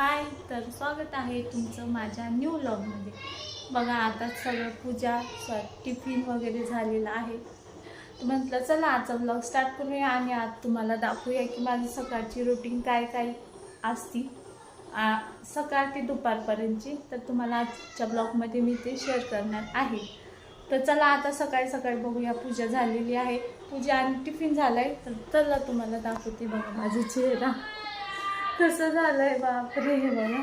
हाय तर स्वागत आहे तुमचं माझ्या न्यू लॉगमध्ये बघा आता सगळं पूजा टिफिन वगैरे झालेलं आहे. म्हटलं चला आजचा ब्लॉग स्टार्ट करूया आणि आज तुम्हाला दाखवूया की माझी सकाळची रुटीन काय काय असती. आ, सकाळ ते दुपारपर्यंतची तर तुम्हाला आजच्या ब्लॉगमध्ये मी ते शेअर करणार आहे. तर चला आता सकाळी सकाळी बघूया पूजा झालेली आहे. पूजा आणि टिफिन झालाय तर चला तुम्हाला दाखवते बघा माझा चेहरा. कसं झालंय बापरे हे बघा.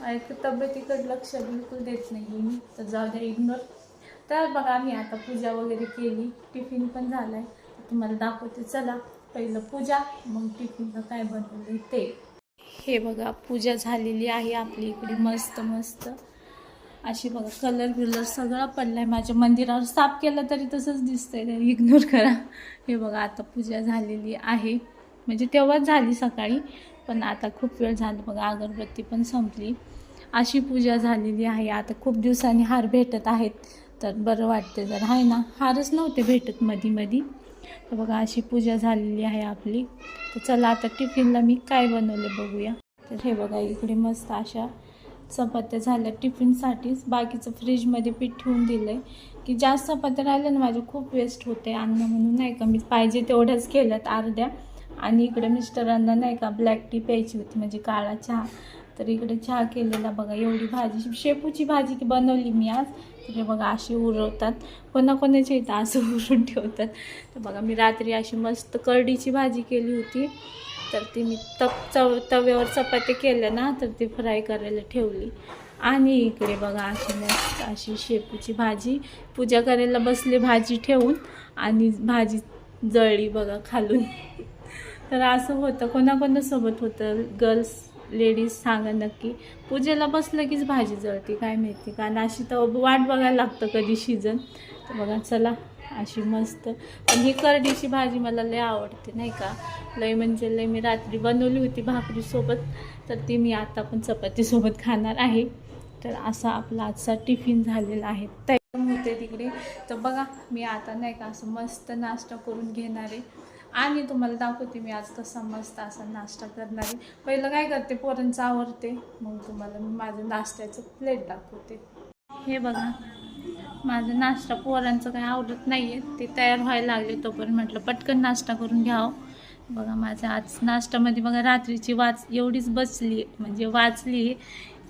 माझ्या तब्येतीकडे लक्ष बिलकुल देत नाही मी. तर जाऊ द्या इग्नोर तर बघा मी आता पूजा वगैरे केली. टिफिन पण झालाय. आहे तुम्हाला दाखवते. चला पहिलं पूजा मग टिफिनला काय बनवलं ते. हे बघा पूजा झालेली आहे आपली इकडे. मस्त मस्त. अशी बघा कलर बिलर सगळा पडलाय. माझ्या मंदिरावर साफ केलं तरी तसंच दिसतंय. तरी इग्नोर करा. हे बघा आता पूजा झालेली आहे. म्हणजे तेव्हाच झाली सकाळी. पण आता खूप वेळ झाला बघा अगरबत्ती पण संपली. अशी पूजा झालेली आहे. आता खूप दिवसांनी हार भेटत आहेत तर बरं वाटते जर. आहे ना? हारच नव्हते भेटत मधी मधी. तर बघा अशी पूजा झालेली आहे आपली. तर चला आता टिफिनला मी काय बनवले बघूया. तर हे बघा इकडे मस्त अशा चपात्या झाल्या टिफिनसाठीच. बाकीचं फ्रीजमध्ये पीठ ठेवून दिलं आहे की जास्त चपात्या राहिल्या ना माझे खूप वेस्ट होते अन्न म्हणून नाही का मी पाहिजे तेवढ्याच केल्यात अर्ध्या. आणि इकडे मिस्टरांना नाही का ब्लॅक टी प्यायची होती म्हणजे काळा चहा. तर इकडे चहा केलेला बघा एवढी भाजी. शेपूची भाजी की बनवली मी आज. तर बघा अशी उरवतात. कोणाकोणाच्या इथं असं उरून ठेवतात. तर बघा मी रात्री अशी मस्त करडीची भाजी केली होती. तर ती मी तप चव तव्यावर चपाती केल्या ना तर ती फ्राय करायला ठेवली. आणि इकडे बघा अशी मस्त अशी शेपूची भाजी. पूजा करायला बसले भाजी ठेवून आणि भाजी जळली बघा खालून. तर असं होतं. कोणाकोणासोबत होतं? गर्ल्स लेडीज सांगा नक्की. पूजेला बसलं कीच भाजी जळते काय माहिती. कारण अशी तर वाट बघायला लागतं कधी शिजन तर बघा चला अशी मस्त. पण ही करडीची भाजी मला लय आवडते नाही का? लय म्हणजे लय मी रात्री बनवली होती भाकरीसोबत तर ती मी आता पण चपातीसोबत खाणार आहे. तर असा आपला आजचा टिफिन झालेला आहे. तयार होते तिकडे. तर बघा मी आता नाही का असं मस्त नाश्ता करून घेणार आहे. आणि तुम्हाला दाखवते मी आज कसा मस्त असा नाश्ता करणार. आहे पहिलं काय करते पोरांचं आवडते मग तुम्हाला मी माझं नाश्त्याचं प्लेट दाखवते. हे बघा माझं नाश्ता पोरांचं काही आवडत नाही आहे ते तयार व्हायला लागले तोपर्यंत म्हटलं पटकन नाश्ता करून घ्यावं हो. बघा माझ्या आज नाश्त्यामध्ये बघा रात्रीची वाच एवढीच बसली म्हणजे वाचली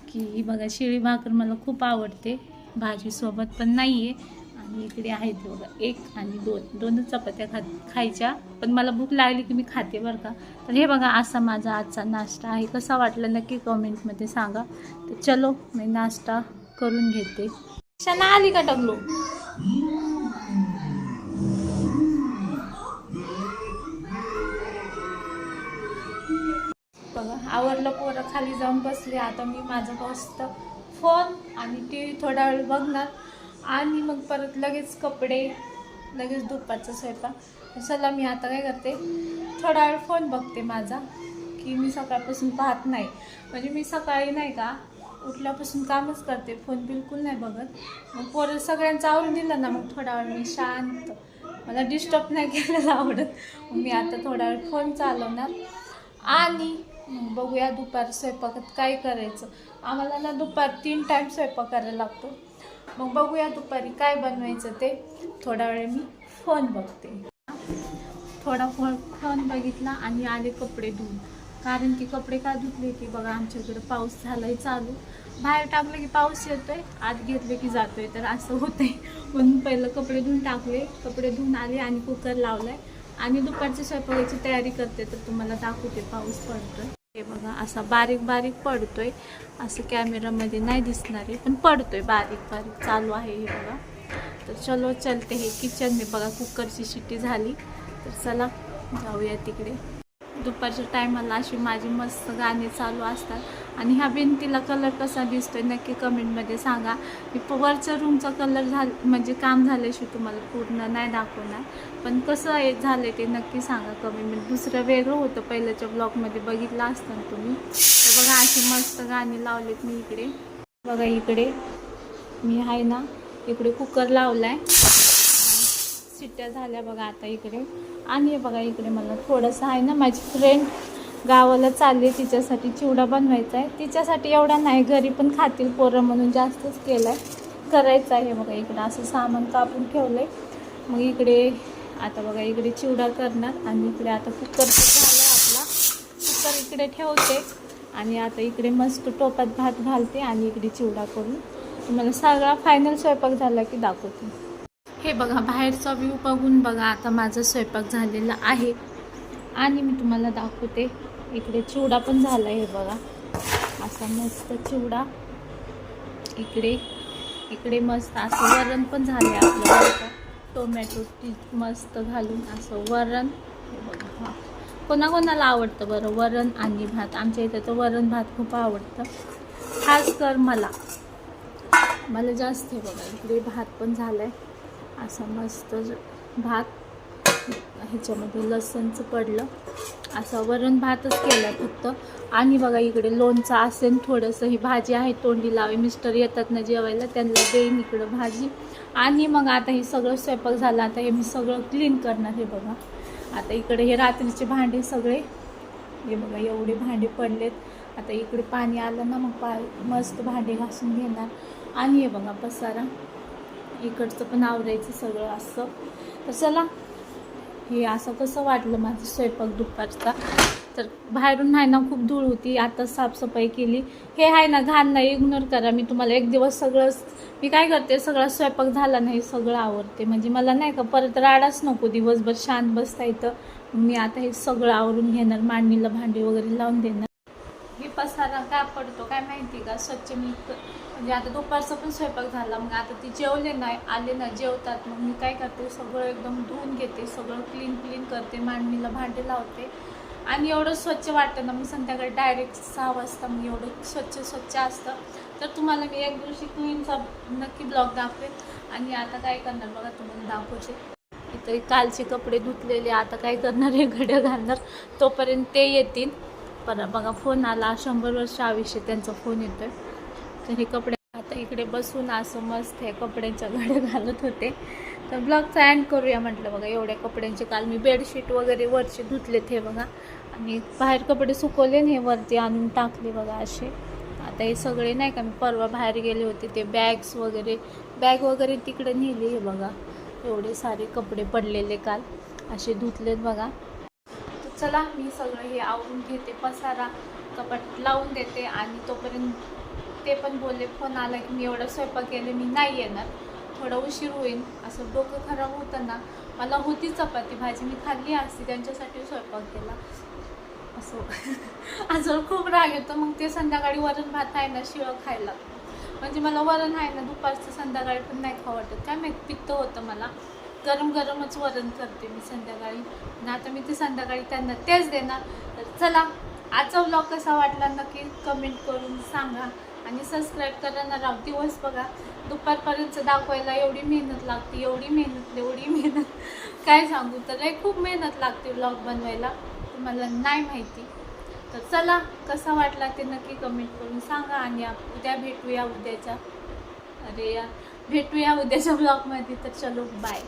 की बघा शिळी भाकर मला खूप आवडते. भाजीसोबत पण नाही आहे आणि इकडे आहेत बघा एक आणि दोन. दोनच चपात्या खा खायच्या पण मला भूक लागली की मी खाते बरं का. तर हे बघा असा माझा आजचा नाश्ता आहे. कसा वाटला नक्की कमेंटमध्ये सांगा. तर चलो मी नाश्ता करून घेते. क्षणा आली का डबलो? बघा आवरलं पोरं खाली जाऊन बसले. आता मी माझं मस्त फोन आणि टी व्ही थोडा वेळ बघणार. आणि मग परत लगेच कपडे लगेच दुपारचा स्वयंपाक. चला मी आता काय करते थोडा वेळ फोन बघते माझा की मी सकाळपासून पाहत नाही. म्हणजे मी सकाळी नाही का उठल्यापासून कामच करते फोन बिलकुल नाही बघत. मग पोरं सगळ्यांचं आवरून दिलं ना मग थोडा वेळ मी शांत. मला डिस्टर्ब नाही केलेलं आवडत. मी आता थोडा वेळ फोन चालवणार. आणि बघूया दुपार स्वयंपाकात काय करायचं. आम्हाला ना दुपार तीन टाईम स्वयंपाक करायला लागतो. मग बघूया दुपारी काय बनवायचं ते. थोडा वेळ मी फोन बघते. थोडा फोन फोन बघितला आणि आले कपडे धुवून कारण की कपडे का धुतले की बघा आमच्याकडे पाऊस झालाय चालू. बाहेर टाकलं की पाऊस येतोय आत घेतले की जातोय. तर असं होतंय. म्हणून पहिलं कपडे धुवून टाकले. कपडे धुवून आले आणि कुकर लावलाय. आणि दुपारची स्वयंपाकाची तयारी करते तर तुम्हाला दाखवते पाऊस पडतोय. हे बघा असा बारीक बारीक पडतोय. असं कॅमेरामध्ये नाही दिसणार आहे पण पडतोय बारीक बारीक. चालू आहे हे बघा. तर चलो चलते हे किचनने बघा कुकरची शिट्टी झाली. तर चला जाऊया तिकडे. दुपारच्या टायमाला अशी माझी मस्त गाणी चालू असतात. आणि ह्या भिंतीला कलर कसा दिसतोय नक्की कमेंटमध्ये सांगा. मी वरच्या रूमचा कलर झाल म्हणजे काम झाल्याशिवाय तुम्हाला पूर्ण नाही दाखवणार. पण कसं आहे झालं ते नक्की सांगा कमेंटमध्ये दुसरं वेगळं होतं पहिल्याच्या ब्लॉगमध्ये बघितलं असतं ना तुम्ही. तर बघा अशी मस्त गाणी लावलेत मी इकडे. बघा इकडे. मी आहे ना इकडे कुकर लावलाय. शिट्ट्या झाल्या बघा आता इकडे. आणि बघा इकडे मला थोडंसं आहे ना माझी फ्रेंड गावाला चालली तिच्यासाठी चिवडा बनवायचा आहे तिच्यासाठी एवढा नाही घरी पण खातील पोरं म्हणून जास्तच केला आहे करायचं आहे बघा इकडं असं सामान कापून ठेवलं आहे मग इकडे आता बघा इकडे चिवडा करणार आणि इकडे आता कुकर झालं आपला. कुकर इकडे ठेवते आणि आता इकडे मस्त टोपात भात घालते आणि इकडे चिवडा करून. तुम्हाला सगळा फायनल स्वयंपाक झाला की दाखवते. हे बघा बाहेरचा व्ह्यू बघून बघा आता माझा स्वयंपाक झालेला आहे. आणि मी तुम्हाला दाखवते. इकडे चिवडा पण झाला आहे बघा. असा मस्त चिवडा इकडे इकडे मस्त असं वरण पण झालं आहे आपलं टोमॅटो मस्त घालून असं वरण. बघा हा. कोणाकोणाला आवडतं बरं वरण आणि भात? आमच्या इथं तर वरण भात खूप आवडतं. खास कर मला. मला जास्त आहे बघा. इकडे भात पण झालं आहे असा मस्त भात. ह्याच्यामध्ये लसणचं पडलं. असं वरण भातच केला फक्त. आणि बघा इकडे लोणचं असेल थोडंसं ही भाजी आहे तोंडी लावे. मिस्टर येतात ना जेवायला त्यांना देईन इकडं भाजी. आणि मग आता हे सगळं स्वयंपाक झाला. आता हे मी सगळं क्लीन करणार हे बघा. आता इकडे हे रात्रीचे भांडे सगळे. हे बघा एवढे भांडे पडलेत. आता इकडे पाणी आलं ना मग पा मस्त भांडे घासून घेणार. आणि हे बघा पसारा. इकडचं पण आवरायचं सगळं असं. तर चला हे असं कसं वाटलं माझं स्वयंपाक दुपारचा? तर बाहेरून आहे ना खूप धूळ होती. आता साफसफाई केली. हे आहे ना घाण नाही इग्नोर करा. मी तुम्हाला एक दिवस सगळं मी काय करते सगळा स्वयंपाक झाला नाही सगळं आवडते म्हणजे मला नाही का परत राडाच नको दिवसभर शांत बसता येतं. मी आता हे सगळं आवरून घेणार मांडणीला भांडी वगैरे लावून देणार. पसारा काय पडतो काय माहिती का? स्वच्छ मी म्हणजे आता दुपारचा पण स्वयंपाक झाला मग आता ती जेवले नाही आले ना जेवतात. मग मी काय करते सगळं एकदम धुवून घेते सगळं क्लीन क्लीन करते मांडणीला भांडे लावते. आणि एवढं स्वच्छ वाटतं ना मग संध्याकाळी डायरेक्ट सहा वाजता मग एवढं स्वच्छ स्वच्छ असतं. तर तुम्हाला मी एक दिवशी क्लीनचा नक्की ब्लॉग दाखवेन. आणि आता काय करणार बघा तुम्हाला दाखवते. इथं कालचे कपडे धुतलेले आता काय करणार हे घड्या घालणार. तोपर्यंत ते येतील. परत बघा फोन आला. शंभर वर्ष आयुष्य त्यांचा फोन येतोय. तर हे कपडे आता इकडे बसून असं मस्त हे कपड्यांच्या घड्या घालत होते. तर ब्लॉगचा अँड करूया म्हटलं बघा एवढ्या कपड्यांचे. काल मी बेडशीट वगैरे वरचे धुतलेत हे बघा. आणि बाहेर कपडे सुकवले आणि हे वरती आणून टाकले बघा असे. आता हे सगळे नाही का मी परवा बाहेर गेले होते ते बॅग्स वगैरे. बॅग वगैरे तिकडे नेली हे बघा. एवढे सारे कपडे पडलेले काल. असे धुतलेत बघा. चला मी सगळं हे आवरून घेते पसारा कपाट लावून देते आणि तोपर्यंत ते पण बोलले फोन आला की मी एवढं स्वयंपाक केले मी नाही येणार. थोडं उशीर होईल असं डोकं खराब होतं ना मला होती चपाती भाजी मी खाल्ली असती त्यांच्यासाठी स्वयंपाक केला. असं. अजून खूप राग येतो मग ते संध्याकाळी वरण भात आहे ना शिळं खायला. म्हणजे मला वरण आहे ना दुपारचं संध्याकाळी पण नाही खावं वाटत. काय माहीत पित्त होतं मला. गरम गरमच वरण करते मी संध्याकाळी. आणि आता मी ते संध्याकाळी त्यांना तेच देणार. तर चला आजचा व्लॉग कसा वाटला नक्की कमेंट करून सांगा. आणि सबस्क्राईब करायला राव दिवस बघा. दुपारपर्यंत दाखवायला एवढी मेहनत लागते एवढी मेहनत एवढी मेहनत. काय सांगू तर खूप मेहनत लागते व्लॉग बनवायला. तुम्हाला नाही माहिती. तर चला कसा वाटला ते नक्की कमेंट करून सांगा. आणि उद्या भेटूया उद्याच्या. अरे या भेटूया उद्याच्या ब्लॉगमध्ये तर चलो बाय